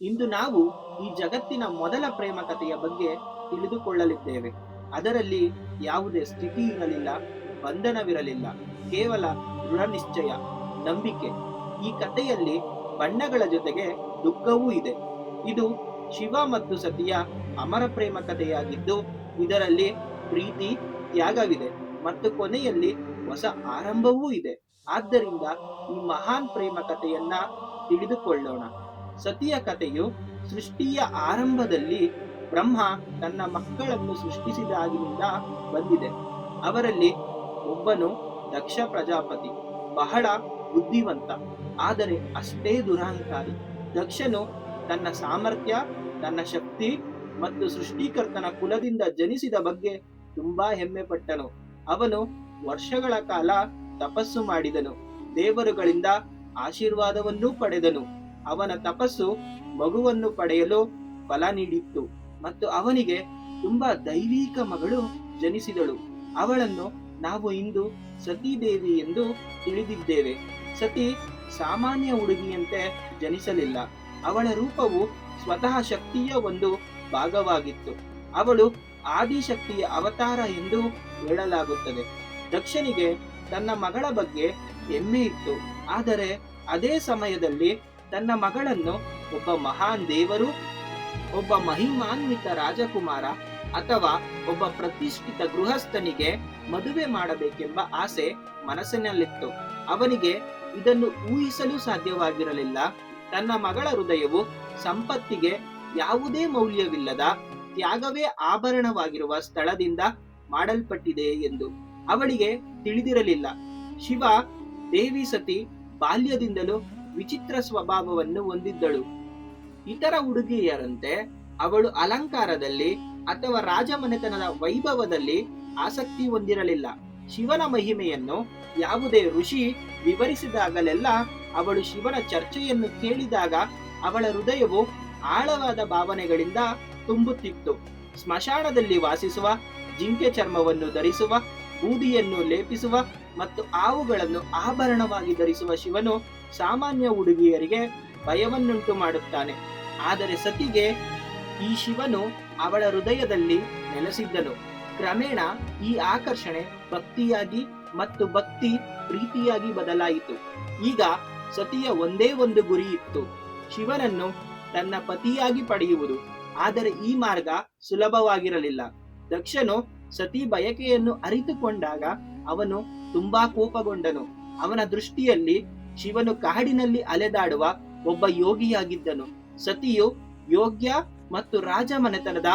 ಇಂದು ನಾವು ಈ ಜಗತ್ತಿನ ಮೊದಲ ಪ್ರೇಮ ಕಥೆಯ ಬಗ್ಗೆ ತಿಳಿದುಕೊಳ್ಳಲಿದ್ದೇವೆ. ಅದರಲ್ಲಿ ಯಾವುದೇ ಸ್ಥಿತಿ ಇರಲಿಲ್ಲ, ಬಂಧನವಿರಲಿಲ್ಲ, ಕೇವಲ ದೃಢ ನಿಶ್ಚಯ, ನಂಬಿಕೆ. ಈ ಕಥೆಯಲ್ಲಿ ಬಣ್ಣಗಳ ಜೊತೆಗೆ ದುಃಖವೂ ಇದೆ. ಇದು ಶಿವ ಮತ್ತು ಸತಿಯ ಅಮರ ಪ್ರೇಮ ಕಥೆಯಾಗಿದ್ದು, ಇದರಲ್ಲಿ ಪ್ರೀತಿ, ತ್ಯಾಗವಿದೆ ಮತ್ತು ಕೊನೆಯಲ್ಲಿ ಹೊಸ ಆರಂಭವೂ ಇದೆ. ಆದ್ದರಿಂದ ಈ ಮಹಾನ್ ಪ್ರೇಮ ಕಥೆಯನ್ನ ತಿಳಿದುಕೊಳ್ಳೋಣ. ಸತಿಯ ಕಥೆಯು ಸೃಷ್ಟಿಯ ಆರಂಭದಲ್ಲಿ ಬ್ರಹ್ಮ ತನ್ನ ಮಕ್ಕಳನ್ನು ಸೃಷ್ಟಿಸಿದಾಗಿನಿಂದ ಬಂದಿದೆ. ಅವರಲ್ಲಿ ಒಬ್ಬನು ದಕ್ಷ ಪ್ರಜಾಪತಿ, ಬಹಳ ಬುದ್ಧಿವಂತ, ಆದರೆ ಅಷ್ಟೇ ದುರಹಂಕಾರಿ. ದಕ್ಷನು ತನ್ನ ಸಾಮರ್ಥ್ಯ, ತನ್ನ ಶಕ್ತಿ ಮತ್ತು ಸೃಷ್ಟಿಕರ್ತನ ಕುಲದಿಂದ ಜನಿಸಿದ ಬಗ್ಗೆ ತುಂಬಾ ಹೆಮ್ಮೆ ಪಟ್ಟನು ಅವನು ವರ್ಷಗಳ ಕಾಲ ತಪಸ್ಸು ಮಾಡಿದನು, ದೇವರುಗಳಿಂದ ಆಶೀರ್ವಾದವನ್ನೂ ಪಡೆದನು. ಅವನ ತಪಸ್ಸು ಮಗುವನ್ನು ಪಡೆಯಲು ಫಲ ನೀಡಿತ್ತು ಮತ್ತು ಅವನಿಗೆ ತುಂಬಾ ದೈವಿಕ ಮಗಳು ಜನಿಸಿದಳು. ಅವಳನ್ನು ನಾವು ಇಂದು ಸತೀದೇವಿ ಎಂದು ತಿಳಿದಿದ್ದೇವೆ. ಸತಿ ಸಾಮಾನ್ಯ ಹುಡುಗಿಯಂತೆ ಜನಿಸಲಿಲ್ಲ. ಅವಳ ರೂಪವು ಸ್ವತಃ ಶಕ್ತಿಯ ಒಂದು ಭಾಗವಾಗಿತ್ತು. ಅವಳು ಆದಿಶಕ್ತಿಯ ಅವತಾರ ಎಂದು ಹೇಳಲಾಗುತ್ತದೆ. ದಕ್ಷನಿಗೆ ತನ್ನ ಮಗಳ ಬಗ್ಗೆ ಹೆಮ್ಮೆ ಇತ್ತು. ಆದರೆ ಅದೇ ಸಮಯದಲ್ಲಿ ತನ್ನ ಮಗಳನ್ನು ಒಬ್ಬ ಮಹಾನ್ ದೇವರು, ಒಬ್ಬ ಮಹಿಮಾನ್ವಿತ ರಾಜಕುಮಾರ ಅಥವಾ ಒಬ್ಬ ಪ್ರತಿಷ್ಠಿತ ಗೃಹಸ್ಥನಿಗೆ ಮದುವೆ ಮಾಡಬೇಕೆಂಬ ಆಸೆ ಮನಸ್ಸಿನಲ್ಲಿತ್ತು. ಅವನಿಗೆ ಇದನ್ನು ಊಹಿಸಲು ಸಾಧ್ಯವಾಗಿರಲಿಲ್ಲ. ತನ್ನ ಮಗಳ ಹೃದಯವು ಸಂಪತ್ತಿಗೆ ಯಾವುದೇ ಮೌಲ್ಯವಿಲ್ಲದ ತ್ಯಾಗವೇ ಆಭರಣವಾಗಿರುವ ಸ್ಥಳದಿಂದ ಮಾಡಲ್ಪಟ್ಟಿದೆ ಎಂದು ಅವಳಿಗೆ ತಿಳಿದಿರಲಿಲ್ಲ. ಶಿವ, ದೇವಿ ಸತಿ ಬಾಲ್ಯದಿಂದಲೂ ವಿಚಿತ್ರ ಸ್ವಭಾವವನ್ನು ಹೊಂದಿದ್ದಳು. ಇತರ ಹುಡುಗಿಯರಂತೆ ಅವಳು ಅಲಂಕಾರದಲ್ಲಿ ಅಥವಾ ರಾಜಮನೆತನದ ವೈಭವದಲ್ಲಿ ಆಸಕ್ತಿ ಹೊಂದಿರಲಿಲ್ಲ. ಶಿವನ ಮಹಿಮೆಯನ್ನು ಯಾವುದೇ ಋಷಿ ವಿವರಿಸಿದಾಗಲೆಲ್ಲ ಅವಳು ಶಿವನ ಚರ್ಚೆಯನ್ನು ಕೇಳಿದಾಗ ಅವಳ ಹೃದಯವು ಆಳವಾದ ಭಾವನೆಗಳಿಂದ ತುಂಬುತ್ತಿತ್ತು. ಸ್ಮಶಾನದಲ್ಲಿ ವಾಸಿಸುವ ಜಿಂಕೆ ಚರ್ಮವನ್ನು ಧರಿಸುವ, ಬೂದಿಯನ್ನು ಲೇಪಿಸುವ ಮತ್ತು ಆವುಗಳನ್ನು ಆಭರಣವಾಗಿ ಧರಿಸುವ ಶಿವನು ಸಾಮಾನ್ಯ ಹುಡುಗಿಯರಿಗೆ ಭಯವನ್ನುಂಟು ಮಾಡುತ್ತಾನೆ. ಆದರೆ ಸತಿಗೆ ಈ ಶಿವನು ಅವಳ ಹೃದಯದಲ್ಲಿ ನೆಲೆಸಿದ್ದನು. ಕ್ರಮೇಣ ಈ ಆಕರ್ಷಣೆ ಭಕ್ತಿಯಾಗಿ ಮತ್ತು ಭಕ್ತಿ ಪ್ರೀತಿಯಾಗಿ ಬದಲಾಯಿತು. ಈಗ ಸತಿಯ ಒಂದೇ ಒಂದು ಗುರಿ ಇತ್ತು. ಶಿವನನ್ನು ತನ್ನ ಪತಿಯಾಗಿ ಪಡೆಯುವುದು. ಆದರೆ ಈ ಮಾರ್ಗ ಸುಲಭವಾಗಿರಲಿಲ್ಲ. ದಕ್ಷನು ಸತಿ ಬಯಕೆಯನ್ನು ಅರಿತುಕೊಂಡಾಗ ಅವನು ತುಂಬಾ ಕೋಪಗೊಂಡನು. ಅವನ ದೃಷ್ಟಿಯಲ್ಲಿ ಶಿವನು ಕಾಡಿನಲ್ಲಿ ಅಲೆದಾಡುವ ಒಬ್ಬ ಯೋಗಿಯಾಗಿದ್ದನು. ಸತಿಯು ಯೋಗ್ಯ ಮತ್ತು ರಾಜ ಮನೆತನದ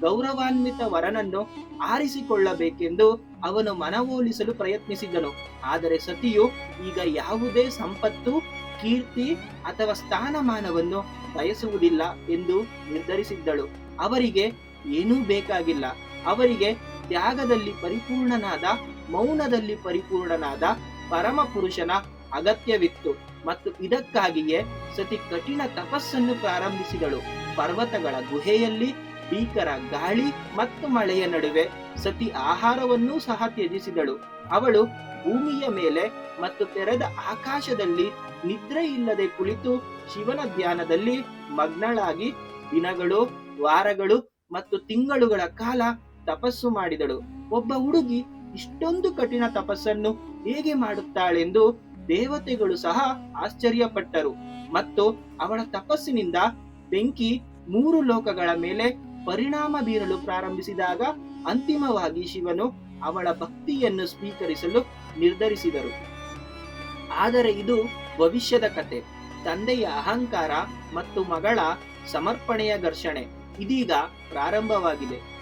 ಗೌರವಾನ್ವಿತ ವರನನ್ನು ಆರಿಸಿಕೊಳ್ಳಬೇಕೆಂದು ಅವನು ಮನವೊಲಿಸಲು ಪ್ರಯತ್ನಿಸಿದನು. ಆದರೆ ಸತಿಯು ಈಗ ಯಾವುದೇ ಸಂಪತ್ತು, ಕೀರ್ತಿ ಅಥವಾ ಸ್ಥಾನಮಾನವನ್ನು ಬಯಸುವುದಿಲ್ಲ ಎಂದು ನಿರ್ಧರಿಸಿದ್ದಳು. ಅವರಿಗೆ ಏನೂ ಬೇಕಾಗಿಲ್ಲ. ಅವರಿಗೆ ತ್ಯಾಗದಲ್ಲಿ ಪರಿಪೂರ್ಣನಾದ, ಮೌನದಲ್ಲಿ ಪರಿಪೂರ್ಣನಾದ ಪರಮ ಪುರುಷನ ಅಗತ್ಯವಿತ್ತು ಮತ್ತು ಇದಕ್ಕಾಗಿಯೇ ಸತಿ ಕಠಿಣ ತಪಸ್ಸನ್ನು ಪ್ರಾರಂಭಿಸಿದಳು. ಪರ್ವತಗಳ ಗುಹೆಯಲ್ಲಿ ಭೀಕರ ಗಾಳಿ ಮತ್ತು ಮಳೆಯ ನಡುವೆ ಸತಿ ಆಹಾರವನ್ನೂ ಸಹ ತ್ಯಜಿಸಿದಳು. ಅವಳು ಭೂಮಿಯ ಮೇಲೆ ಮತ್ತು ತೆರೆದ ಆಕಾಶದಲ್ಲಿ ನಿದ್ರೆ ಇಲ್ಲದೆ ಕುಳಿತು ಶಿವನ ಧ್ಯಾನದಲ್ಲಿ ಮಗ್ನಳಾಗಿ ದಿನಗಳು, ವಾರಗಳು ಮತ್ತು ತಿಂಗಳುಗಳ ಕಾಲ ತಪಸ್ಸು ಮಾಡಿದಳು. ಒಬ್ಬ ಹುಡುಗಿ ಇಷ್ಟೊಂದು ಕಠಿಣ ತಪಸ್ಸನ್ನು ಹೇಗೆ ಮಾಡುತ್ತಾಳೆಂದು ದೇವತೆಗಳು ಸಹ ಆಶ್ಚರ್ಯಪಟ್ಟರು. ಮತ್ತು ಅವಳ ತಪಸ್ಸಿನಿಂದ ಬೆಂಕಿ ಮೂರು ಲೋಕಗಳ ಮೇಲೆ ಪರಿಣಾಮ ಬೀರಲು ಪ್ರಾರಂಭಿಸಿದಾಗ ಅಂತಿಮವಾಗಿ ಶಿವನು ಅವಳ ಭಕ್ತಿಯನ್ನು ಸ್ವೀಕರಿಸಲು ನಿರ್ಧರಿಸಿದರು. ಆದರೆ ಇದು ಭವಿಷ್ಯದ ಕತೆ. ತಂದೆಯ ಅಹಂಕಾರ ಮತ್ತು ಮಗಳ ಸಮರ್ಪಣೆಯ ಘರ್ಷಣೆ ಇದೀಗ ಪ್ರಾರಂಭವಾಗಿದೆ.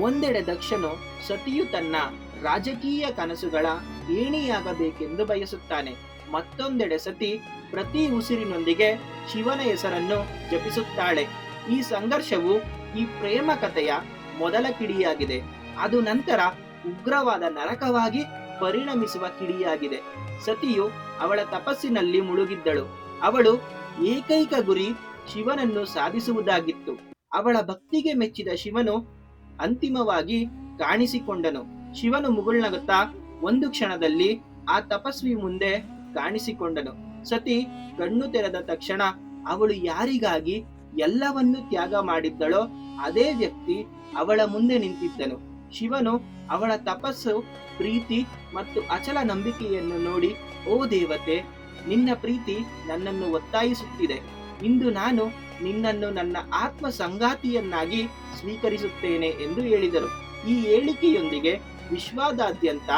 ಒಂದೆಡೆ ದಕ್ಷನು ಸತಿಯು ತನ್ನ ರಾಜಕೀಯ ಕನಸುಗಳ ಏಣಿಯಾಗಬೇಕೆಂದು ಬಯಸುತ್ತಾನೆ. ಮತ್ತೊಂದೆಡೆ ಸತಿ ಪ್ರತಿ ಉಸಿರಿನೊಂದಿಗೆ ಶಿವನ ಹೆಸರನ್ನು ಜಪಿಸುತ್ತಾಳೆ. ಈ ಸಂಘರ್ಷವು ಈ ಪ್ರೇಮ ಕಥೆಯ ಮೊದಲ ಕಿಡಿಯಾಗಿದೆ. ಅದು ನಂತರ ಉಗ್ರವಾದ ನರಕವಾಗಿ ಪರಿಣಮಿಸುವ ಕಿಡಿಯಾಗಿದೆ. ಸತಿಯು ಅವಳ ತಪಸ್ಸಿನಲ್ಲಿ ಮುಳುಗಿದ್ದಳು. ಅವಳು ಏಕೈಕ ಗುರಿ ಶಿವನನ್ನು ಸಾಧಿಸುವುದಾಗಿತ್ತು. ಅವಳ ಭಕ್ತಿಗೆ ಮೆಚ್ಚಿದ ಶಿವನು ಅಂತಿಮವಾಗಿ ಕಾಣಿಸಿಕೊಂಡನು. ಶಿವನು ಮುಗುಳ್ನಗುತ್ತಾ ಒಂದು ಕ್ಷಣದಲ್ಲಿ ಆ ತಪಸ್ವಿ ಮುಂದೆ ಕಾಣಿಸಿಕೊಂಡನು. ಸತಿ ಕಣ್ಣು ತೆರೆದ ತಕ್ಷಣ ಅವಳು ಯಾರಿಗಾಗಿ ಎಲ್ಲವನ್ನು ತ್ಯಾಗ ಮಾಡಿದ್ದಳೋ ಅದೇ ವ್ಯಕ್ತಿ ಅವಳ ಮುಂದೆ ನಿಂತಿದ್ದನು. ಶಿವನು ಅವಳ ತಪಸ್ಸು, ಪ್ರೀತಿ ಮತ್ತು ಅಚಲ ನಂಬಿಕೆಯನ್ನು ನೋಡಿ, ಓ ದೇವತೆ, ನಿನ್ನ ಪ್ರೀತಿ ನನ್ನನ್ನು ಒತ್ತಾಯಿಸುತ್ತಿದೆ. ಇಂದು ನಾನು ನಿನ್ನನ್ನು ನನ್ನ ಆತ್ಮ ಸಂಗಾತಿಯನ್ನಾಗಿ ಸ್ವೀಕರಿಸುತ್ತೇನೆ ಎಂದು ಹೇಳಿದರು. ಈ ಹೇಳಿಕೆಯೊಂದಿಗೆ ವಿಶ್ವದಾದ್ಯಂತ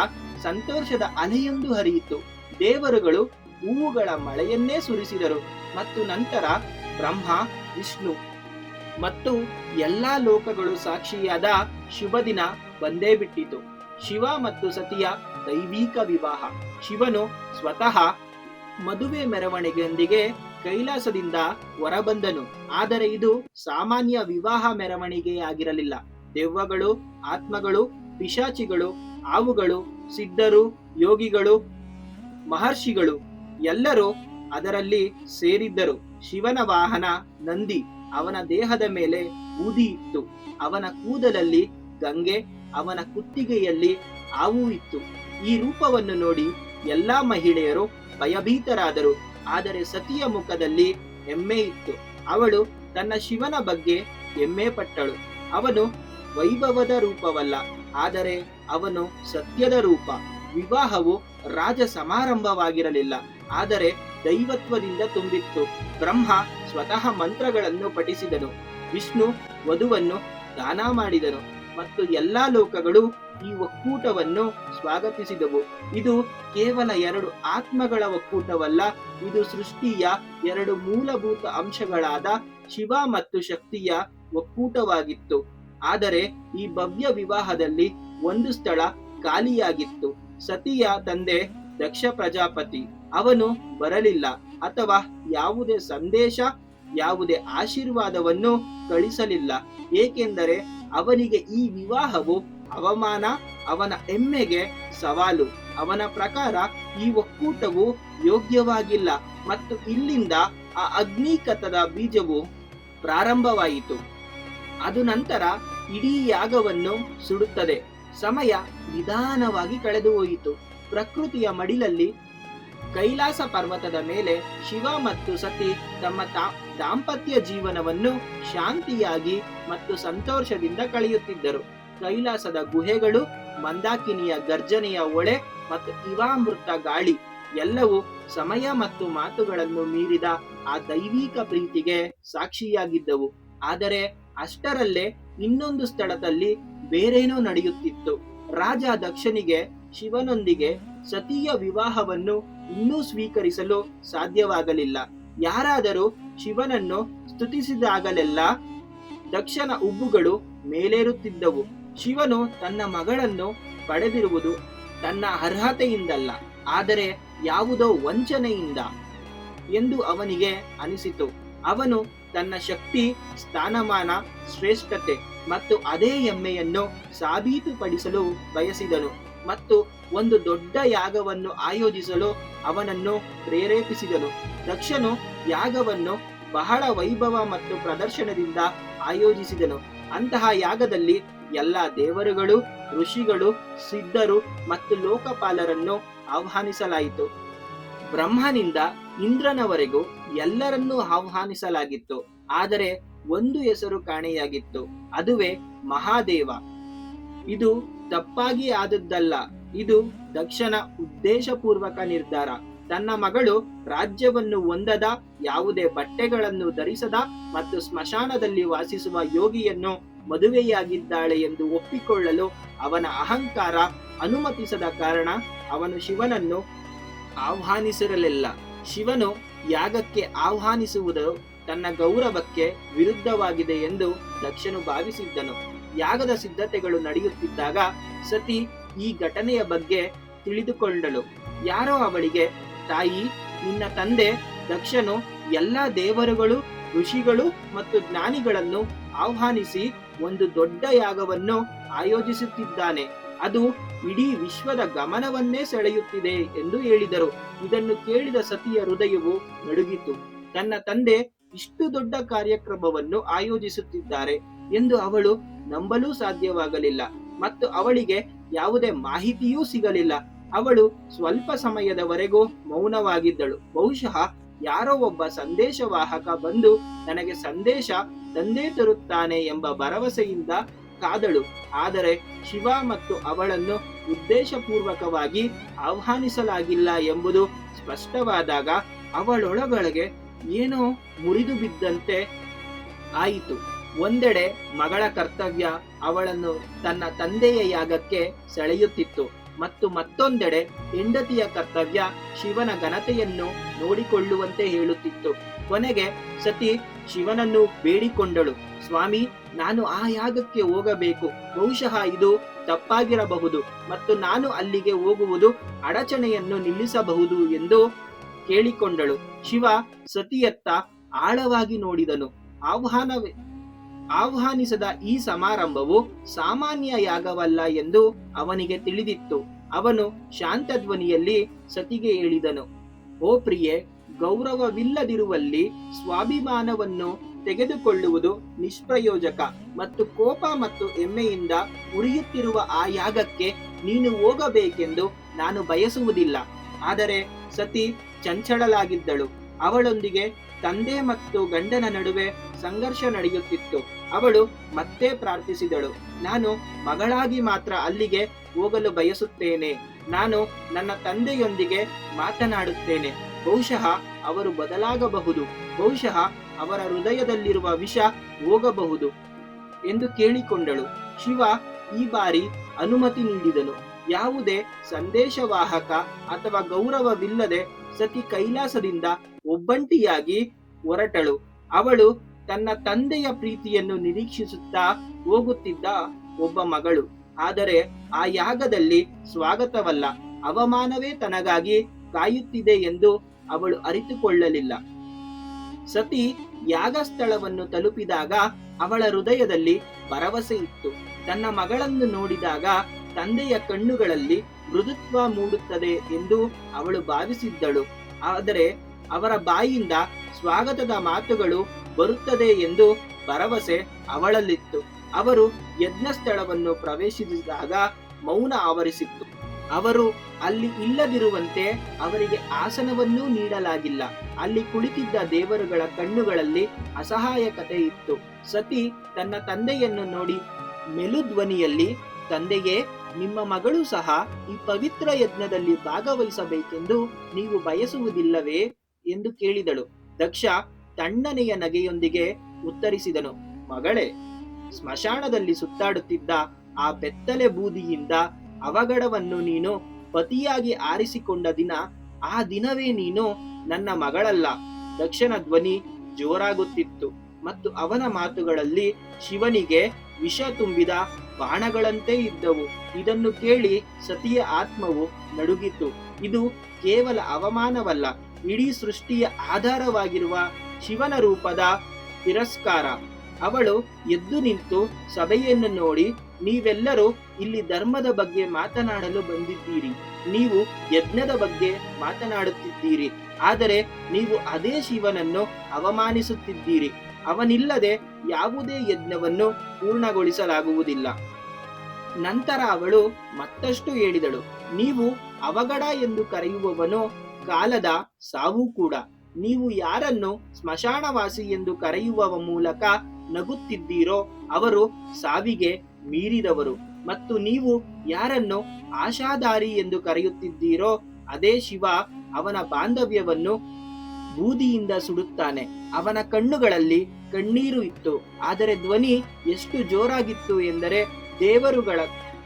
ಸಂತೋಷದ ಅಲೆಯೊಂದು ಹರಿಯಿತು. ದೇವರುಗಳು ಹೂವುಗಳ ಮಳೆಯನ್ನೇ ಸುರಿಸಿದರು ಮತ್ತು ನಂತರ ಬ್ರಹ್ಮ, ವಿಷ್ಣು ಮತ್ತು ಎಲ್ಲಾ ಲೋಕಗಳು ಸಾಕ್ಷಿಯಾದ ಶುಭ ದಿನ ಬಂದೇ ಬಿಟ್ಟಿತು. ಶಿವ ಮತ್ತು ಸತಿಯ ದೈವಿಕ ವಿವಾಹ. ಶಿವನು ಸ್ವತಃ ಮದುವೆ ಮೆರವಣಿಗೆಯೊಂದಿಗೆ ಕೈಲಾಸದಿಂದ ಹೊರಬಂದನು. ಆದರೆ ಇದು ಸಾಮಾನ್ಯ ವಿವಾಹ ಮೆರವಣಿಗೆಯಾಗಿರಲಿಲ್ಲ. ದೆವ್ವಗಳು, ಆತ್ಮಗಳು ಪಿಶಾಚಿಗಳು ಹಾವುಗಳು ಸಿದ್ಧರು, ಯೋಗಿಗಳು, ಮಹರ್ಷಿಗಳು ಎಲ್ಲರೂ ಅದರಲ್ಲಿ ಸೇರಿದ್ದರು. ಶಿವನ ವಾಹನ ನಂದಿ ಅವನ ದೇಹದ ಮೇಲೆ ಬೂದಿ ಇತ್ತು ಅವನ ಕೂದಲಲ್ಲಿ ಗಂಗೆ, ಅವನ ಕುತ್ತಿಗೆಯಲ್ಲಿ ಹಾವು ಇತ್ತು. ಈ ರೂಪವನ್ನು ನೋಡಿ ಎಲ್ಲಾ ಮಹಿಳೆಯರು ಭಯಭೀತರಾದರು. ಆದರೆ ಸತಿಯ ಮುಖದಲ್ಲಿ ಹೆಮ್ಮೆ ಇತ್ತು. ಅವಳು ತನ್ನ ಶಿವನ ಬಗ್ಗೆ ಹೆಮ್ಮೆ ಪಟ್ಟಳು. ಅವನು ವೈಭವದ ರೂಪವಲ್ಲ. ಆದರೆ ಅವನು ಸತ್ಯದ ರೂಪ. ವಿವಾಹವು ರಾಜ ಸಮಾರಂಭವಾಗಿರಲಿಲ್ಲ. ಆದರೆ ದೈವತ್ವದಿಂದ ತುಂಬಿತ್ತು. ಬ್ರಹ್ಮ ಸ್ವತಃ ಮಂತ್ರಗಳನ್ನು ಪಠಿಸಿದನು. ವಿಷ್ಣು ವಧುವನ್ನು ದಾನ ಮಾಡಿದನು ಮತ್ತು ಎಲ್ಲಾ ಲೋಕಗಳು ಈ ಒಕ್ಕೂಟವನ್ನು ಸ್ವಾಗತಿಸಿದವು. ಇದು ಕೇವಲ ಎರಡು ಆತ್ಮಗಳ ಒಕ್ಕೂಟವಲ್ಲ, ಇದು ಸೃಷ್ಟಿಯ ಎರಡು ಮೂಲಭೂತ ಅಂಶಗಳಾದ ಶಿವ ಮತ್ತು ಶಕ್ತಿಯ ಒಕ್ಕೂಟವಾಗಿತ್ತು. ಆದರೆ ಈ ಭವ್ಯ ವಿವಾಹದಲ್ಲಿ ಒಂದು ಸ್ಥಳ ಖಾಲಿಯಾಗಿತ್ತು. ಸತಿಯ ತಂದೆ ದಕ್ಷ ಪ್ರಜಾಪತಿ ಅವನು ಬರಲಿಲ್ಲ ಅಥವಾ ಯಾವುದೇ ಸಂದೇಶ, ಯಾವುದೇ ಆಶೀರ್ವಾದವನ್ನು ಕಳಿಸಲಿಲ್ಲ. ಏಕೆಂದರೆ ಅವನಿಗೆ ಈ ವಿವಾಹವು ಅವಮಾನ, ಅವನ ಹೆಮ್ಮೆಗೆ ಸವಾಲು. ಅವನ ಪ್ರಕಾರ ಈ ಒಕ್ಕೂಟವು ಯೋಗ್ಯವಾಗಿಲ್ಲ ಮತ್ತು ಇಲ್ಲಿಂದ ಆ ಅಗ್ನಿಕಥದ ಬೀಜವು ಪ್ರಾರಂಭವಾಯಿತು. ಅದು ನಂತರ ಇಡೀ ಯಾಗವನ್ನು ಸುಡುತ್ತದೆ. ಸಮಯ ನಿಧಾನವಾಗಿ ಕಳೆದು ಹೋಯಿತು. ಪ್ರಕೃತಿಯ ಮಡಿಲಲ್ಲಿ ಕೈಲಾಸ ಪರ್ವತದ ಮೇಲೆ ಶಿವ ಮತ್ತು ಸತಿ ತಮ್ಮ ದಾಂಪತ್ಯ ಜೀವನವನ್ನು ಶಾಂತಿಯಾಗಿ ಮತ್ತು ಸಂತೋಷದಿಂದ ಕಳೆಯುತ್ತಿದ್ದರು. ಕೈಲಾಸದ ಗುಹೆಗಳು, ಮಂದಾಕಿನಿಯ ಗರ್ಜನೆಯ ಒಳೆ ಮತ್ತು ಇವಾಮೃತ ಗಾಳಿ ಎಲ್ಲವೂ ಸಮಯ ಮತ್ತು ಮಾತುಗಳನ್ನು ಮೀರಿದ ಆ ದೈವಿಕ ಪ್ರೀತಿಗೆ ಸಾಕ್ಷಿಯಾಗಿದ್ದವು. ಆದರೆ ಅಷ್ಟರಲ್ಲೇ ಇನ್ನೊಂದು ಸ್ಥಳದಲ್ಲಿ ಬೇರೇನೋ ನಡೆಯುತ್ತಿತ್ತು. ರಾಜ ದಕ್ಷನಿಗೆ, ಶಿವನೊಂದಿಗೆ ಸತಿಯ ವಿವಾಹವನ್ನು ಇನ್ನೂ ಸ್ವೀಕರಿಸಲು ಸಾಧ್ಯವಾಗಲಿಲ್ಲ. ಯಾರಾದರೂ ಶಿವನನ್ನು ಸ್ತುತಿಸಿದಾಗಲೆಲ್ಲ ದಕ್ಷನ ಉಬ್ಬುಗಳು ಮೇಲೇರುತ್ತಿದ್ದವು. ಶಿವನು ತನ್ನ ಮಗಳನ್ನು ಪಡೆದಿರುವುದು ತನ್ನ ಅರ್ಹತೆಯಿಂದಲ್ಲ, ಆದರೆ ಯಾವುದೋ ವಂಚನೆಯಿಂದ ಎಂದು ಅವನಿಗೆ ಅನಿಸಿತು. ಅವನು ತನ್ನ ಶಕ್ತಿ, ಸ್ಥಾನಮಾನ, ಶ್ರೇಷ್ಠತೆ ಮತ್ತು ಅದೇ ಹೆಮ್ಮೆಯನ್ನು ಸಾಬೀತುಪಡಿಸಲು ಬಯಸಿದನು ಮತ್ತು ಒಂದು ದೊಡ್ಡ ಯಾಗವನ್ನು ಆಯೋಜಿಸಲು ಅವನನ್ನು ಪ್ರೇರೇಪಿಸಿದನು. ದಕ್ಷನು ಯಾಗವನ್ನು ಬಹಳ ವೈಭವ ಮತ್ತು ಪ್ರದರ್ಶನದಿಂದ ಆಯೋಜಿಸಿದನು. ಅಂತಹ ಯಾಗದಲ್ಲಿ ಎಲ್ಲ ದೇವರುಗಳು, ಋಷಿಗಳು, ಸಿದ್ಧರು ಮತ್ತು ಲೋಕಪಾಲರನ್ನು ಆಹ್ವಾನಿಸಲಾಯಿತು. ಬ್ರಹ್ಮನಿಂದ ಇಂದ್ರನವರೆಗೂ ಎಲ್ಲರನ್ನೂ ಆಹ್ವಾನಿಸಲಾಗಿತ್ತು. ಆದರೆ ಒಂದು ಹೆಸರು ಕಾಣೆಯಾಗಿತ್ತು. ಅದುವೇ ಮಹಾದೇವ. ಇದು ತಪ್ಪಾಗಿ ಆದದ್ದಲ್ಲ. ಇದು ದಕ್ಷನ ಉದ್ದೇಶಪೂರ್ವಕ ನಿರ್ಧಾರ. ತನ್ನ ಮಗಳು ರಾಜ್ಯವನ್ನು ಹೊಂದದ, ಯಾವುದೇ ಬಟ್ಟೆಗಳನ್ನು ಧರಿಸದ ಮತ್ತು ಸ್ಮಶಾನದಲ್ಲಿ ವಾಸಿಸುವ ಯೋಗಿಯನ್ನು ಮದುವೆಯಾಗಿದ್ದಾಳೆ ಎಂದು ಒಪ್ಪಿಕೊಳ್ಳಲು ಅವನ ಅಹಂಕಾರ ಅನುಮತಿಸದ ಕಾರಣ ಅವನು ಶಿವನನ್ನು ಆಹ್ವಾನಿಸಿರಲಿಲ್ಲ. ಶಿವನು ಯಾಗಕ್ಕೆ ಆಹ್ವಾನಿಸುವುದು ತನ್ನ ಗೌರವಕ್ಕೆ ವಿರುದ್ಧವಾಗಿದೆ ಎಂದು ದಕ್ಷನು ಭಾವಿಸಿದ್ದನು. ಯಾಗದ ಸಿದ್ಧತೆಗಳು ನಡೆಯುತ್ತಿದ್ದಾಗ ಸತಿ ಈ ಘಟನೆಯ ಬಗ್ಗೆ ತಿಳಿದುಕೊಂಡಳು. ಯಾರೋ ಅವಳಿಗೆ, ತಾಯಿ, ನಿನ್ನ ತಂದೆ ದಕ್ಷನು ಎಲ್ಲಾ ದೇವರುಗಳು, ಋಷಿಗಳು ಮತ್ತು ಜ್ಞಾನಿಗಳನ್ನು ಆಹ್ವಾನಿಸಿ ಒಂದು ದೊಡ್ಡ ಯಾಗವನ್ನು ಆಯೋಜಿಸುತ್ತಿದ್ದಾನೆ. ಅದು ಇಡೀ ವಿಶ್ವದ ಗಮನವನ್ನೇ ಸೆಳೆಯುತ್ತಿದೆ ಎಂದು ಹೇಳಿದರು. ಇದನ್ನು ಕೇಳಿದ ಸತಿಯ ಹೃದಯವು ನಡುಗಿತು ತನ್ನ ತಂದೆ ಇಷ್ಟು ದೊಡ್ಡ ಕಾರ್ಯಕ್ರಮವನ್ನು ಆಯೋಜಿಸುತ್ತಿದ್ದಾರೆ ಎಂದು ಅವಳು ನಂಬಲು ಸಾಧ್ಯವಾಗಲಿಲ್ಲ ಮತ್ತು ಅವಳಿಗೆ ಯಾವುದೇ ಮಾಹಿತಿಯೂ ಸಿಗಲಿಲ್ಲ. ಅವಳು ಸ್ವಲ್ಪ ಸಮಯದವರೆಗೂ ಮೌನವಾಗಿದ್ದಳು. ಬಹುಶಃ ಯಾರೋ ಒಬ್ಬ ಸಂದೇಶವಾಹಕ ಬಂದು ನನಗೆ ಸಂದೇಶ ತಂದೇ ತರುತ್ತಾನೆ ಎಂಬ ಭರವಸೆಯಿಂದ ಕಾದಳು. ಆದರೆ ಶಿವ ಮತ್ತು ಅವಳನ್ನು ಉದ್ದೇಶಪೂರ್ವಕವಾಗಿ ಆಹ್ವಾನಿಸಲಾಗಿಲ್ಲ ಎಂಬುದು ಸ್ಪಷ್ಟವಾದಾಗ ಅವಳೊಳಗೊಳಗೆ ಏನೋ ಮುರಿದು ಬಿದ್ದಂತೆ ಆಯಿತು. ಒಂದೆಡೆ ಮಗಳ ಕರ್ತವ್ಯ ಅವಳನ್ನು ತನ್ನ ತಂದೆಯ ಯಾಗಕ್ಕೆ ಸೆಳೆಯುತ್ತಿತ್ತು ಮತ್ತು ಮತ್ತೊಂದೆಡೆ ಹೆಂಡತಿಯ ಕರ್ತವ್ಯ ಶಿವನ ಘನತೆಯನ್ನು ನೋಡಿಕೊಳ್ಳುವಂತೆ ಹೇಳುತ್ತಿತ್ತು. ಕೊನೆಗೆ ಸತಿ ಶಿವನನ್ನು ಬೇಡಿಕೊಂಡಳು. ಸ್ವಾಮಿ, ನಾನು ಆ ಯಾಗಕ್ಕೆ ಹೋಗಬೇಕು. ಬಹುಶಃ ಇದು ತಪ್ಪಾಗಿರಬಹುದು ಮತ್ತು ನಾನು ಅಲ್ಲಿಗೆ ಹೋಗುವುದು ಅಡಚಣೆಯನ್ನು ನಿಲ್ಲಿಸಬಹುದು ಎಂದು ಕೇಳಿಕೊಂಡಳು. ಶಿವ ಸತಿಯತ್ತ ಆಳವಾಗಿ ನೋಡಿದನು. ಆಹ್ವಾನ ಆಹ್ವಾನಿಸದ ಈ ಸಮಾರಂಭವು ಸಾಮಾನ್ಯ ಯಾಗವಲ್ಲ ಎಂದು ಅವನಿಗೆ ತಿಳಿದಿತ್ತು. ಅವನು ಶಾಂತ ಧ್ವನಿಯಲ್ಲಿ ಸತಿಗೆ ಹೇಳಿದನು, ಓ ಪ್ರಿಯೆ, ಗೌರವವಿಲ್ಲದಿರುವಲ್ಲಿ ಸ್ವಾಭಿಮಾನವನ್ನು ತೆಗೆದುಕೊಳ್ಳುವುದು ನಿಷ್ಪ್ರಯೋಜಕ ಮತ್ತು ಕೋಪ ಮತ್ತು ಎಮ್ಮೆಯಿಂದ ಉರಿಯುತ್ತಿರುವ ಆ ಯಾಗಕ್ಕೆ ನೀನು ಹೋಗಬೇಕೆಂದು ನಾನು ಬಯಸುವುದಿಲ್ಲ. ಆದರೆ ಸತಿ ಚಂಚಳಲಾಗಿದ್ದಳು ಅವಳೊಂದಿಗೆ ತಂದೆ ಮತ್ತು ಗಂಡನ ನಡುವೆ ಸಂಘರ್ಷ ನಡೆಯುತ್ತಿತ್ತು. ಅವಳು ಮತ್ತೆ ಪ್ರಾರ್ಥಿಸಿದಳು, ನಾನು ಮಗಳಾಗಿ ಮಾತ್ರ ಅಲ್ಲಿಗೆ ಹೋಗಲು ಬಯಸುತ್ತೇನೆ. ನಾನು ನನ್ನ ತಂದೆಯೊಂದಿಗೆ ಮಾತನಾಡುತ್ತೇನೆ. ಬಹುಶಃ ಅವರು ಬದಲಾಗಬಹುದು. ಬಹುಶಃ ಅವರ ಹೃದಯದಲ್ಲಿರುವ ವಿಷ ಹೋಗಬಹುದು ಎಂದು ಕೇಳಿಕೊಂಡಳು. ಶಿವ ಈ ಬಾರಿ ಅನುಮತಿ ನೀಡಿದನು. ಯಾವುದೇ ಸಂದೇಶವಾಹಕ ಅಥವಾ ಗೌರವವಿಲ್ಲದೆ ಸತಿ ಕೈಲಾಸದಿಂದ ಒಬ್ಬಂಟಿಯಾಗಿ ಹೊರಟಳು. ಅವಳು ತನ್ನ ತಂದೆಯ ಪ್ರೀತಿಯನ್ನು ನಿರೀಕ್ಷಿಸುತ್ತಾ ಹೋಗುತ್ತಿದ್ದ ಒಬ್ಬ ಮಗಳು. ಆದರೆ ಆ ಯಾಗದಲ್ಲಿ ಸ್ವಾಗತವಲ್ಲ, ಅವಮಾನವೇ ತನಗಾಗಿ ಕಾಯುತ್ತಿದೆ ಎಂದು ಅವಳು ಅರಿತುಕೊಳ್ಳಲಿಲ್ಲ. ಸತಿ ಯಾಗ ಸ್ಥಳವನ್ನು ತಲುಪಿದಾಗ ಅವಳ ಹೃದಯದಲ್ಲಿ ಭರವಸೆ ಇತ್ತು. ತನ್ನ ಮಗಳನ್ನು ನೋಡಿದಾಗ ತಂದೆಯ ಕಣ್ಣುಗಳಲ್ಲಿ ಮೃದುತ್ವ ಮೂಡುತ್ತದೆ ಎಂದು ಅವಳು ಭಾವಿಸಿದ್ದಳು. ಆದರೆ ಅವರ ಬಾಯಿಯಿಂದ ಸ್ವಾಗತದ ಮಾತುಗಳು ಬರುತ್ತದೆ ಎಂದು ಭರವಸೆ ಅವಳಲ್ಲಿತ್ತು. ಅವರು ಯಜ್ಞ ಸ್ಥಳವನ್ನು ಪ್ರವೇಶಿಸಿದಾಗ ಮೌನ ಆವರಿಸಿತ್ತು. ಅವರು ಅಲ್ಲಿ ಇಲ್ಲದಿರುವಂತೆ ಅವರಿಗೆ ಆಸನವನ್ನೂ ನೀಡಲಾಗಿಲ್ಲ. ಅಲ್ಲಿ ಕುಳಿತಿದ್ದ ದೇವರುಗಳ ಕಣ್ಣುಗಳಲ್ಲಿ ಅಸಹಾಯಕತೆ ಇತ್ತು. ಸತಿ ತನ್ನ ತಂದೆಯನ್ನು ನೋಡಿ ಮೆಲುಧ್ವನಿಯಲ್ಲಿ, ತಂದೆಯೇ, ನಿಮ್ಮ ಮಗಳು ಸಹ ಈ ಪವಿತ್ರ ಯಜ್ಞದಲ್ಲಿ ಭಾಗವಹಿಸಬೇಕೆಂದು ನೀವು ಬಯಸುವುದಿಲ್ಲವೇ? ಎಂದು ಕೇಳಿದಳು. ದಕ್ಷ ತಣ್ಣನೆಯ ನಗೆಯೊಂದಿಗೆ ಉತ್ತರಿಸಿದನು. ಮಗಳೇ, ಸ್ಮಶಾನದಲ್ಲಿ ಸುತ್ತಾಡುತ್ತಿದ್ದ ಆ ಬೆತ್ತಲೆ ಬೂದಿಯಿಂದ ಅವಘಡವನ್ನು ನೀನು ಪತಿಯಾಗಿ ಆರಿಸಿಕೊಂಡ ದಿನ, ಆ ದಿನವೇ ನೀನು ನನ್ನ ಮಗಳಲ್ಲ. ದಕ್ಷನ ಧ್ವನಿ ಜೋರಾಗುತ್ತಿತ್ತು ಮತ್ತು ಅವನ ಮಾತುಗಳಲ್ಲಿ ಶಿವನಿಗೆ ವಿಷ ತುಂಬಿದ ಬಾಣಗಳಂತೆ ಇದ್ದವು. ಇದನ್ನು ಕೇಳಿ ಸತಿಯ ಆತ್ಮವು ನಡುಗಿತು. ಇದು ಕೇವಲ ಅವಮಾನವಲ್ಲ, ಇಡೀ ಸೃಷ್ಟಿಯ ಆಧಾರವಾಗಿರುವ ಶಿವನ ರೂಪದ ತಿರಸ್ಕಾರ. ಅವಳು ಎದ್ದು ನಿಂತು ಸಭೆಯನ್ನು ನೋಡಿ, ನೀವೆಲ್ಲರೂ ಇಲ್ಲಿ ಧರ್ಮದ ಬಗ್ಗೆ ಮಾತನಾಡಲು ಬಂದಿದ್ದೀರಿ. ನೀವು ಯಜ್ಞದ ಬಗ್ಗೆ ಮಾತನಾಡುತ್ತಿದ್ದೀರಿ. ಆದರೆ ನೀವು ಅದೇ ಶಿವನನ್ನು ಅವಮಾನಿಸುತ್ತಿದ್ದೀರಿ. ಅವನಿಲ್ಲದೆ ಯಾವುದೇ ಯಜ್ಞವನ್ನು ಪೂರ್ಣಗೊಳಿಸಲಾಗುವುದಿಲ್ಲ. ನಂತರ ಅವಳು ಮತ್ತಷ್ಟು ಹೇಳಿದಳು, ನೀವು ಅವಘಡ ಎಂದು ಕರೆಯುವವನು ಕಾಲದ ಸಾವು ಕೂಡ. ನೀವು ಯಾರನ್ನು ಸ್ಮಶಾನವಾಸಿ ಎಂದು ಕರೆಯುವ ಮೂಲಕ ನಗುತ್ತಿದ್ದೀರೋ ಅವರು ಸಾವಿಗೆ ಮೀರಿದವರು. ಮತ್ತು ನೀವು ಯಾರನ್ನು ಆಶಾದಾರಿ ಎಂದು ಕರೆಯುತ್ತಿದ್ದೀರೋ ಅದೇ ಶಿವ ಅವನ ಬಾಂಧವ್ಯವನ್ನು ಬೂದಿಯಿಂದ ಸುಡುತ್ತಾನೆ. ಅವನ ಕಣ್ಣುಗಳಲ್ಲಿ ಕಣ್ಣೀರು ಇತ್ತು. ಆದರೆ ಧ್ವನಿ ಎಷ್ಟು ಜೋರಾಗಿತ್ತು ಎಂದರೆ ದೇವರುಗಳ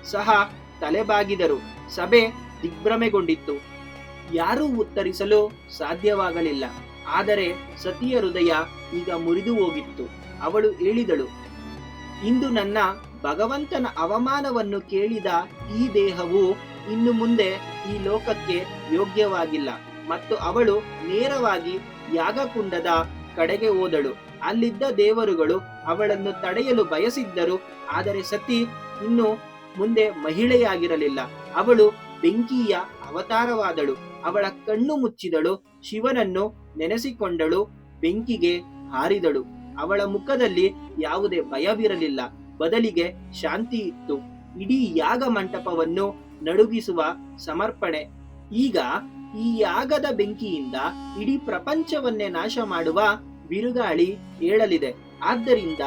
ಸಹ ತಲೆಬಾಗಿದರು. ಸಭೆ ದಿಗ್ಭ್ರಮೆಗೊಂಡಿತ್ತು. ಯಾರೂ ಉತ್ತರಿಸಲು ಸಾಧ್ಯವಾಗಲಿಲ್ಲ. ಆದರೆ ಸತಿಯ ಹೃದಯ ಈಗ ಮುರಿದು ಹೋಗಿತ್ತು. ಅವಳು ಹೇಳಿದಳು. ಇಂದು ನನ್ನ ಭಗವಂತನ ಅವಮಾನವನ್ನು ಕೇಳಿದ ಈ ದೇಹವು ಇನ್ನು ಮುಂದೆ ಈ ಲೋಕಕ್ಕೆ ಯೋಗ್ಯವಾಗಿಲ್ಲ. ಮತ್ತು ಅವಳು ನೇರವಾಗಿ ಯಾಗಕುಂಡದ ಕಡೆಗೆ ಹೋದಳು. ಅಲ್ಲಿದ್ದ ದೇವರುಗಳು ಅವಳನ್ನು ತಡೆಯಲು ಬಯಸಿದ್ದರು. ಆದರೆ ಸತಿ ಇನ್ನು ಮುಂದೆ ಮಹಿಳೆಯಾಗಿರಲಿಲ್ಲ. ಅವಳು ಬೆಂಕಿಯ ಅವತಾರವಾದಳು. ಅವಳ ಕಣ್ಣು ಮುಚ್ಚಿದಳು. ಶಿವನನ್ನು ನೆನೆಸಿಕೊಂಡಳು. ಬೆಂಕಿಗೆ ಹಾರಿದಳು. ಅವಳ ಮುಖದಲ್ಲಿ ಯಾವುದೇ ಭಯವಿರಲಿಲ್ಲ. ಬದಲಿಗೆ ಶಾಂತಿ ಇತ್ತು ಇಡೀ ಯಾಗ ಮಂಟಪವನ್ನು ನಡುಗಿಸುವ ಸಮರ್ಪಣೆ. ಈಗ ಈ ಯಾಗದ ಬೆಂಕಿಯಿಂದ ಇಡೀ ಪ್ರಪಂಚವನ್ನೇ ನಾಶ ಮಾಡುವ ಬಿರುಗಾಳಿ ಏಳಲಿದೆ. ಆದ್ದರಿಂದ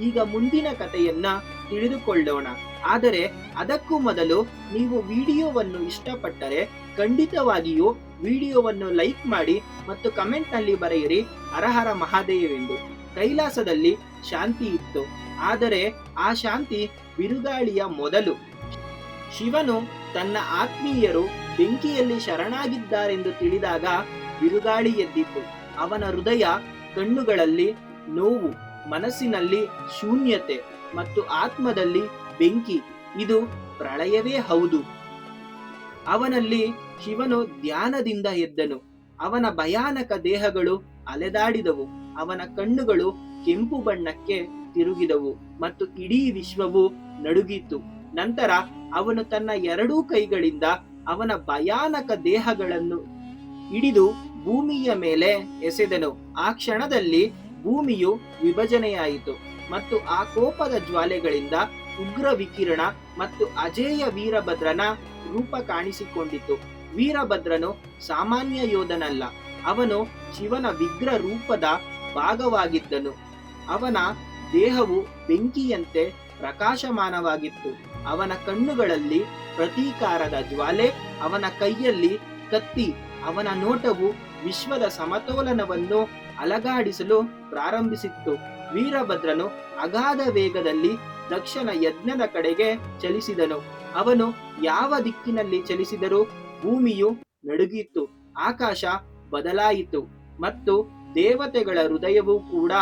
ಈಗ ಮುಂದಿನ ಕಥೆಯನ್ನ ತಿಳಿದುಕೊಳ್ಳೋಣ. ಆದರೆ ಅದಕ್ಕೂ ಮೊದಲು ನೀವು ವಿಡಿಯೋವನ್ನು ಇಷ್ಟಪಟ್ಟರೆ ಖಂಡಿತವಾಗಿಯೂ ವಿಡಿಯೋವನ್ನು ಲೈಕ್ ಮಾಡಿ ಮತ್ತು ಕಮೆಂಟ್ನಲ್ಲಿ ಬರೆಯಿರಿ. ಹರಹರ ಮಹಾದೇವೆಂದು. ಕೈಲಾಸದಲ್ಲಿ ಶಾಂತಿ ಇತ್ತು. ಆದರೆ ಆ ಶಾಂತಿ ಬಿರುಗಾಳಿಯ ಮೊದಲು. ಶಿವನು ತನ್ನ ಆತ್ಮೀಯರು ಬೆಂಕಿಯಲ್ಲಿ ಶರಣಾಗಿದ್ದಾರೆಂದು ತಿಳಿದಾಗ ಬಿರುಗಾಳಿ ಎದ್ದಿತ್ತು ಅವನ ಹೃದಯ ಕಣ್ಣುಗಳಲ್ಲಿ ನೋವು, ಮನಸ್ಸಿನಲ್ಲಿ ಶೂನ್ಯತೆ ಮತ್ತು ಆತ್ಮದಲ್ಲಿ ಬೆಂಕಿ. ಇದು ಪ್ರಳಯವೇ ಹೌದು. ಅವನಲ್ಲಿ ಶಿವನು ಧ್ಯಾನದಿಂದ ಎದ್ದನು. ಅವನ ಭಯಾನಕ ದೇಹಗಳು ಅಲೆದಾಡಿದವು. ಅವನ ಕಣ್ಣುಗಳು ಕೆಂಪು ಬಣ್ಣಕ್ಕೆ ತಿರುಗಿದವು ಮತ್ತು ಇಡೀ ವಿಶ್ವವು ನಡುಗಿತ್ತು. ನಂತರ ಅವನು ತನ್ನ ಎರಡೂ ಕೈಗಳಿಂದ ಅವನ ಭಯಾನಕ ದೇಹಗಳನ್ನು ಹಿಡಿದು ಭೂಮಿಯ ಮೇಲೆ ಎಸೆದನು. ಆ ಕ್ಷಣದಲ್ಲಿ ಭೂಮಿಯು ವಿಭಜನೆಯಾಯಿತು ಮತ್ತು ಆ ಕೋಪದ ಜ್ವಾಲೆಗಳಿಂದ ಉಗ್ರ ವಿಕಿರಣ ಮತ್ತು ಅಜೇಯ ವೀರಭದ್ರನ ರೂಪ ಕಾಣಿಸಿಕೊಂಡಿತು. ವೀರಭದ್ರನು ಸಾಮಾನ್ಯ ಯೋಧನಲ್ಲ, ಅವನು ಶಿವನ ವಿಗ್ರ ರೂಪದ ಭಾಗವಾಗಿದ್ದನು. ಅವನ ದೇಹವು ಬೆಂಕಿಯಂತೆ ಪ್ರಕಾಶಮಾನವಾಗಿತ್ತು. ಅವನ ಕಣ್ಣುಗಳಲ್ಲಿ ಪ್ರತೀಕಾರದ ಜ್ವಾಲೆ, ಅವನ ಕೈಯಲ್ಲಿ ಕತ್ತಿ, ಅವನ ನೋಟವು ವಿಶ್ವದ ಸಮತೋಲನವನ್ನು ಅಲಗಾಡಿಸಲು ಪ್ರಾರಂಭಿಸಿತ್ತು. ವೀರಭದ್ರನು ಅಗಾಧ ವೇಗದಲ್ಲಿ ದಕ್ಷನ ಯಜ್ಞದ ಕಡೆಗೆ ಚಲಿಸಿದನು. ಅವನು ಯಾವ ದಿಕ್ಕಿನಲ್ಲಿ ಚಲಿಸಿದರೂ ಭೂಮಿಯು ನಡುಗಿತ್ತು. ಆಕಾಶ ಬದಲಾಯಿತು ಮತ್ತು ದೇವತೆಗಳ ಹೃದಯವೂ ಕೂಡ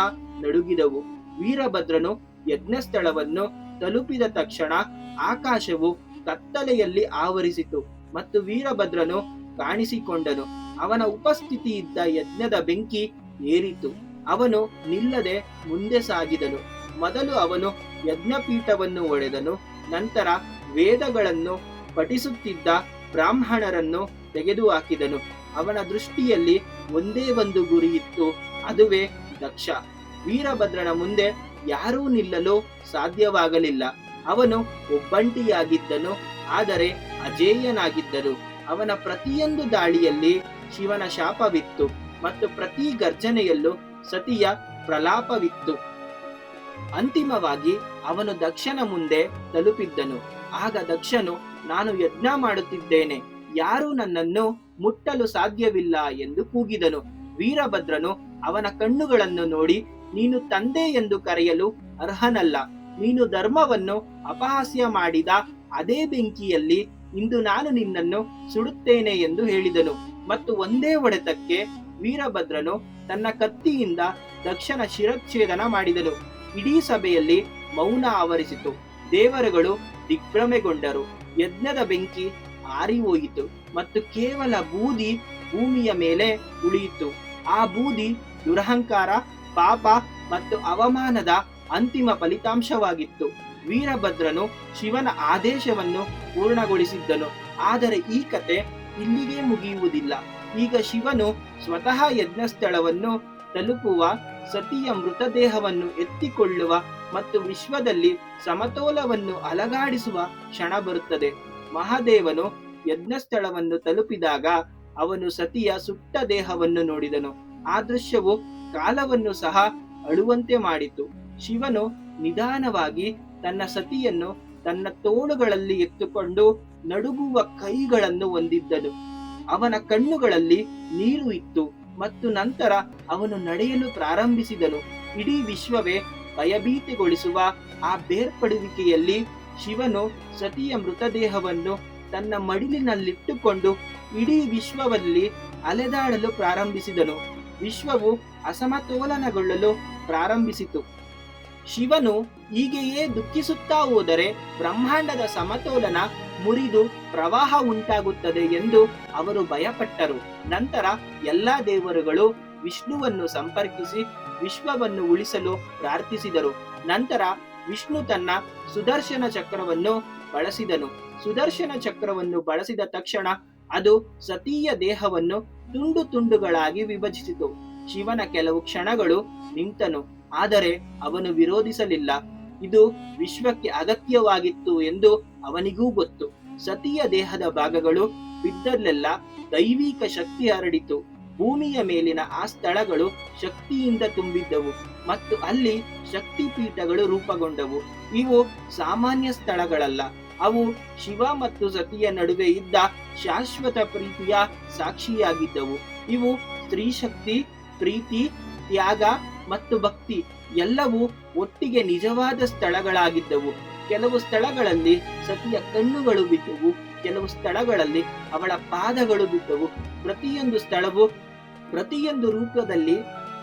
ನಡುಗಿದವು. ವೀರಭದ್ರನು ಯಜ್ಞಸ್ಥಳವನ್ನು ತಲುಪಿದ ತಕ್ಷಣ ಆಕಾಶವು ಕತ್ತಲೆಯಲ್ಲಿ ಆವರಿಸಿತು ಮತ್ತು ವೀರಭದ್ರನು ಕಾಣಿಸಿಕೊಂಡನು. ಅವನ ಉಪಸ್ಥಿತಿ ಇದ್ದ ಯಜ್ಞದ ಬೆಂಕಿ ಏರಿತು. ಅವನು ನಿಲ್ಲದೆ ಮುಂದೆ ಸಾಗಿದನು. ಮೊದಲು ಅವನು ಯಜ್ಞಪೀಠವನ್ನು ಒಡೆದನು, ನಂತರ ವೇದಗಳನ್ನು ಪಠಿಸುತ್ತಿದ್ದ ಬ್ರಾಹ್ಮಣರನ್ನು ತೆಗೆದುಹಾಕಿದನು. ಅವನ ದೃಷ್ಟಿಯಲ್ಲಿ ಒಂದೇ ಒಂದು ಗುರಿ ಇತ್ತು, ಅದುವೇ ದಕ್ಷ. ವೀರಭದ್ರನ ಮುಂದೆ ಯಾರೂ ನಿಲ್ಲಲು ಸಾಧ್ಯವಾಗಲಿಲ್ಲ. ಅವನು ಒಬ್ಬಂಟಿಯಾಗಿದ್ದನು, ಆದರೆ ಅಜೇಯನಾಗಿದ್ದನು ಅವನ ಪ್ರತಿಯೊಂದು ದಾಳಿಯಲ್ಲಿ ಶಿವನ ಶಾಪವಿತ್ತು ಮತ್ತು ಪ್ರತಿ ಗರ್ಜನೆಯಲ್ಲೂ ಸತಿಯ ಪ್ರಲಾಪವಿತ್ತು. ಅಂತಿಮವಾಗಿ ಅವನು ದಕ್ಷನ ಮುಂದೆ ತಲುಪಿದ್ದನು. ಆಗ ದಕ್ಷನು, ನಾನು ಯಜ್ಞ ಮಾಡುತ್ತಿದ್ದೇನೆ. ಯಾರು ನನ್ನನ್ನು ಮುಟ್ಟಲು ಸಾಧ್ಯವಿಲ್ಲ ಎಂದು ಕೂಗಿದನು. ವೀರಭದ್ರನು ಅವನ ಕಣ್ಣುಗಳನ್ನು ನೋಡಿ, ನೀನು ತಂದೆ ಎಂದು ಕರೆಯಲು ಅರ್ಹನಲ್ಲ. ನೀನು ಧರ್ಮವನ್ನು ಅಪಹಾಸ್ಯ ಮಾಡಿದ ಅದೇ ಬೆಂಕಿಯಲ್ಲಿ ಇಂದು ನಾನು ನಿನ್ನನ್ನು ಸುಡುತ್ತೇನೆ ಎಂದು ಹೇಳಿದನು. ಮತ್ತು ಒಂದೇ ಹೊಡೆತಕ್ಕೆ ವೀರಭದ್ರನು ತನ್ನ ಕತ್ತಿಯಿಂದ ದಕ್ಷನ ಶಿರಚ್ಛೇದನ ಮಾಡಿದನು. ಇಡೀ ಸಭೆಯಲ್ಲಿ ಮೌನ ಆವರಿಸಿತು. ದೇವರುಗಳು ದಿಗ್ಭ್ರಮೆಗೊಂಡರು. ಯಜ್ಞದ ಬೆಂಕಿ ಆರಿಹೋಯಿತು ಮತ್ತು ಕೇವಲ ಬೂದಿ ಭೂಮಿಯ ಮೇಲೆ ಉಳಿಯಿತು. ಆ ಬೂದಿ ದುರಹಂಕಾರ, ಪಾಪ ಮತ್ತು ಅವಮಾನದ ಅಂತಿಮ ಫಲಿತಾಂಶವಾಗಿತ್ತು. ವೀರಭದ್ರನು ಶಿವನ ಆದೇಶವನ್ನು ಪೂರ್ಣಗೊಳಿಸಿದ್ದನು, ಆದರೆ ಈ ಕತೆ ಇಲ್ಲಿಗೆ ಮುಗಿಯುವುದಿಲ್ಲ. ಈಗ ಶಿವನು ಸ್ವತಃ ಯಜ್ಞಸ್ಥಳವನ್ನು ತಲುಪುವ, ಸತಿಯ ಮೃತದೇಹವನ್ನು ಎತ್ತಿಕೊಳ್ಳುವ ಮತ್ತು ವಿಶ್ವದಲ್ಲಿ ಸಮತೋಲವನ್ನು ಅಲಗಾಡಿಸುವ ಕ್ಷಣ ಬರುತ್ತದೆ. ಮಹಾದೇವನು ಯಜ್ಞಸ್ಥಳವನ್ನು ತಲುಪಿದಾಗ ಅವನು ಸತಿಯ ಸುಟ್ಟ ದೇಹವನ್ನು ನೋಡಿದನು. ಆ ದೃಶ್ಯವು ಕಾಲವನ್ನು ಸಹ ಅಳುವಂತೆ ಮಾಡಿತು. ಶಿವನು ನಿಧಾನವಾಗಿ ತನ್ನ ಸತಿಯನ್ನು ತನ್ನ ತೋಳುಗಳಲ್ಲಿ ಎತ್ತುಕೊಂಡು ನಡುಗುವ ಕೈಗಳನ್ನು ಹೊಂದಿದ್ದನು. ಅವನ ಕಣ್ಣುಗಳಲ್ಲಿ ನೀರು ಇತ್ತು ಮತ್ತು ನಂತರ ಅವನು ನಡೆಯಲು ಪ್ರಾರಂಭಿಸಿದನು. ಇಡೀ ವಿಶ್ವವೇ ಭಯಭೀತಿಗೊಳಿಸುವ ಆ ಬೇರ್ಪಡುವಿಕೆಯಲ್ಲಿ ಶಿವನು ಸತಿಯ ಮೃತದೇಹವನ್ನು ತನ್ನ ಮಡಿಲಿನಲ್ಲಿಟ್ಟುಕೊಂಡು ಇಡೀ ವಿಶ್ವದಲ್ಲಿ ಅಲೆದಾಡಲು ಪ್ರಾರಂಭಿಸಿದನು. ವಿಶ್ವವು ಅಸಮತೋಲನಗೊಳ್ಳಲು ಪ್ರಾರಂಭಿಸಿತು. ಶಿವನು ಹೀಗೆಯೇ ದುಃಖಿಸುತ್ತಾ ಹೋದರೆ ಬ್ರಹ್ಮಾಂಡದ ಸಮತೋಲನ ಮುರಿದು ಪ್ರವಾಹ ಉಂಟಾಗುತ್ತದೆ ಎಂದು ಅವರು ಭಯಪಟ್ಟರು. ನಂತರ ಎಲ್ಲಾ ದೇವರುಗಳು ವಿಷ್ಣುವನ್ನು ಸಂಪರ್ಕಿಸಿ ವಿಶ್ವವನ್ನು ಉಳಿಸಲು ಪ್ರಾರ್ಥಿಸಿದರು. ನಂತರ ವಿಷ್ಣು ತನ್ನ ಸುದರ್ಶನ ಚಕ್ರವನ್ನು ಬಳಸಿದನು. ಸುದರ್ಶನ ಚಕ್ರವನ್ನು ಬಳಸಿದ ತಕ್ಷಣ ಅದು ಸತೀಯ ದೇಹವನ್ನು ತುಂಡು ತುಂಡುಗಳಾಗಿ ವಿಭಜಿಸಿತು. ಶಿವನ ಕೆಲವು ಕ್ಷಣಗಳು ನಿಂತನು, ಆದರೆ ಅವನು ವಿರೋಧಿಸಲಿಲ್ಲ. ಇದು ವಿಶ್ವಕ್ಕೆ ಅಗತ್ಯವಾಗಿತ್ತು ಎಂದು ಅವನಿಗೂ ಗೊತ್ತು. ಸತಿಯ ದೇಹದ ಭಾಗಗಳು ಬಿದ್ದಲ್ಲೆಲ್ಲ ದೈವಿಕ ಶಕ್ತಿ ಹರಡಿತು. ಭೂಮಿಯ ಮೇಲಿನ ಆ ಸ್ಥಳಗಳು ಶಕ್ತಿಯಿಂದ ತುಂಬಿದ್ದವು ಮತ್ತು ಅಲ್ಲಿ ಶಕ್ತಿ ಪೀಠಗಳು ರೂಪುಗೊಂಡವು. ಇವು ಸಾಮಾನ್ಯ ಸ್ಥಳಗಳಲ್ಲ. ಅವು ಶಿವ ಮತ್ತು ಸತಿಯ ನಡುವೆ ಇದ್ದ ಶಾಶ್ವತ ಪ್ರೀತಿಯ ಸಾಕ್ಷಿಯಾಗಿದ್ದವು. ಇವು ಸ್ತ್ರೀ ಶಕ್ತಿ ಪ್ರೀತಿ, ತ್ಯಾಗ ಮತ್ತು ಭಕ್ತಿ ಎಲ್ಲವೂ ಒಟ್ಟಿಗೆ ನಿಜವಾದ ಸ್ಥಳಗಳಾಗಿದ್ದವು. ಕೆಲವು ಸ್ಥಳಗಳಲ್ಲಿ ಸತಿಯ ಕಣ್ಣುಗಳು ಬಿದ್ದವು. ಕೆಲವು ಸ್ಥಳಗಳಲ್ಲಿ ಅವಳ ಪಾದಗಳು ಬಿದ್ದವು. ಪ್ರತಿಯೊಂದು ಸ್ಥಳವು ಪ್ರತಿಯೊಂದು ರೂಪದಲ್ಲಿ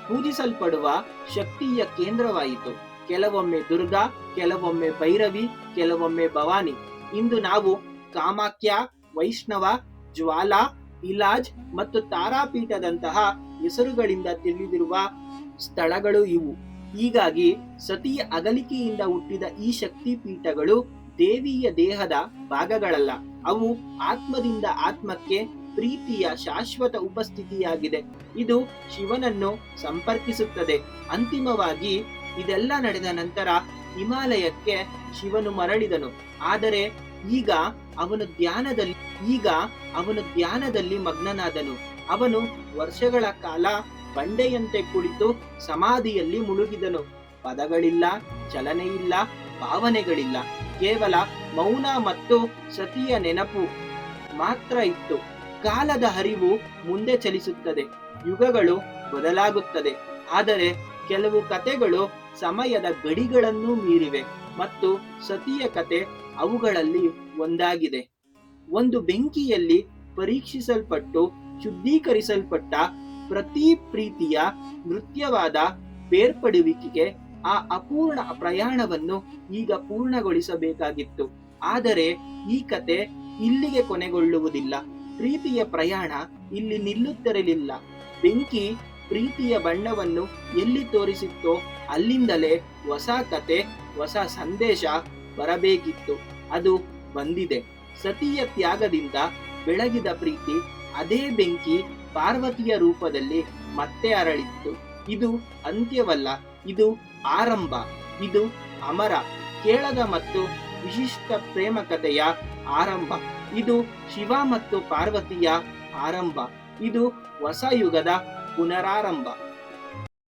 ಪೂಜಿಸಲ್ಪಡುವ ಶಕ್ತಿಯ ಕೇಂದ್ರವಾಯಿತು. ಕೆಲವೊಮ್ಮೆ ದುರ್ಗಾ, ಕೆಲವೊಮ್ಮೆ ಭೈರವಿ, ಕೆಲವೊಮ್ಮೆ ಭವಾನಿ. ಇಂದು ನಾವು ಕಾಮಾಖ್ಯ, ವೈಷ್ಣವ, ಜ್ವಾಲಾ, ಇಲಾಜ್ ಮತ್ತು ತಾರಾಪೀಠದಂತಹ ಹೆಸರುಗಳಿಂದ ತಿಳಿದಿರುವ ಸ್ಥಳಗಳು ಇವು. ಹೀಗಾಗಿ ಸತಿಯ ಅಗಲಿಕೆಯಿಂದ ಹುಟ್ಟಿದ ಈ ಶಕ್ತಿ ಪೀಠಗಳು ದೇವಿಯ ದೇಹದ ಭಾಗಗಳಲ್ಲ. ಅವು ಆತ್ಮದಿಂದ ಆತ್ಮಕ್ಕೆ ಪ್ರೀತಿಯ ಶಾಶ್ವತ ಉಪಸ್ಥಿತಿಯಾಗಿದೆ. ಇದು ಶಿವನನ್ನು ಸಂಪರ್ಕಿಸುತ್ತದೆ. ಅಂತಿಮವಾಗಿ ಇದೆಲ್ಲ ನಡೆದ ನಂತರ ಹಿಮಾಲಯಕ್ಕೆ ಶಿವನು ಮರಳಿದನು. ಆದರೆ ಈಗ ಅವನು ಧ್ಯಾನದಲ್ಲಿ, ಈಗ ಅವನು ಧ್ಯಾನದಲ್ಲಿ ಮಗ್ನನಾದನು. ಅವನು ವರ್ಷಗಳ ಕಾಲ ಬಂಡೆಯಂತೆ ಕುಳಿತು ಸಮಾಧಿಯಲ್ಲಿ ಮುಳುಗಿದನು. ಪದಗಳಿಲ್ಲ ಚಲನೆ ಇಲ್ಲ ಭಾವನೆಗಳಿಲ್ಲ. ಕೇವಲ ಮೌನ ಮತ್ತು ಸತಿಯ ನೆನಪು ಮಾತ್ರ ಇತ್ತು. ಕಾಲದ ಹರಿವು ಮುಂದೆ ಚಲಿಸುತ್ತದೆ, ಯುಗಗಳು ಬದಲಾಗುತ್ತದೆ. ಆದರೆ ಕೆಲವು ಕತೆಗಳು ಸಮಯದ ಗಡಿಗಳನ್ನು ಮೀರಿವೆ ಮತ್ತು ಸತಿಯ ಕತೆ ಅವುಗಳಲ್ಲಿ ಒಂದಾಗಿದೆ. ಒಂದು ಬೆಂಕಿಯಲ್ಲಿ ಪರೀಕ್ಷಿಸಲ್ಪಟ್ಟು, ಶುದ್ಧೀಕರಿಸಲ್ಪಟ್ಟ ಪ್ರತಿ ಪ್ರೀತಿಯ ನೃತ್ಯವಾದ ಬೇರ್ಪಡುವಿಕೆಗೆ ಆ ಅಪೂರ್ಣ ಪ್ರಯಾಣವನ್ನು ಈಗ ಪೂರ್ಣಗೊಳಿಸಬೇಕಾಗಿತ್ತು. ಆದರೆ ಈ ಕತೆ ಇಲ್ಲಿಗೆ ಕೊನೆಗೊಳ್ಳುವುದಿಲ್ಲ. ಪ್ರೀತಿಯ ಪ್ರಯಾಣ ಇಲ್ಲಿ ನಿಲ್ಲುತ್ತಿರಲಿಲ್ಲ. ಬೆಂಕಿ ಪ್ರೀತಿಯ ಬಣ್ಣವನ್ನು ಎಲ್ಲಿ ತೋರಿಸಿತ್ತೋ ಅಲ್ಲಿಂದಲೇ ಹೊಸ ಕತೆ, ಹೊಸ ಸಂದೇಶ ಬರಬೇಕಿತ್ತು. ಅದು ಬಂದಿದೆ. ಸತಿಯ ತ್ಯಾಗದಿಂದ ಬೆಳಗಿದ ಪ್ರೀತಿ ಅದೇ ಬೆಂಕಿ ಪಾರ್ವತಿಯ ರೂಪದಲ್ಲಿ ಮತ್ತೆ ಅರಳಿತ್ತು. ಇದು ಅಂತ್ಯವಲ್ಲ, ಇದು ಆರಂಭ, ಇದು ಅಮರ, ಕೇಳದ ಮತ್ತು ವಿಶಿಷ್ಟ ಪ್ರೇಮ ಕಥೆಯ ಆರಂಭ. ಇದು ಶಿವ ಮತ್ತು ಪಾರ್ವತಿಯ ಆರಂಭ. ಇದು ಹೊಸ ಯುಗದ ಪುನರಾರಂಭ.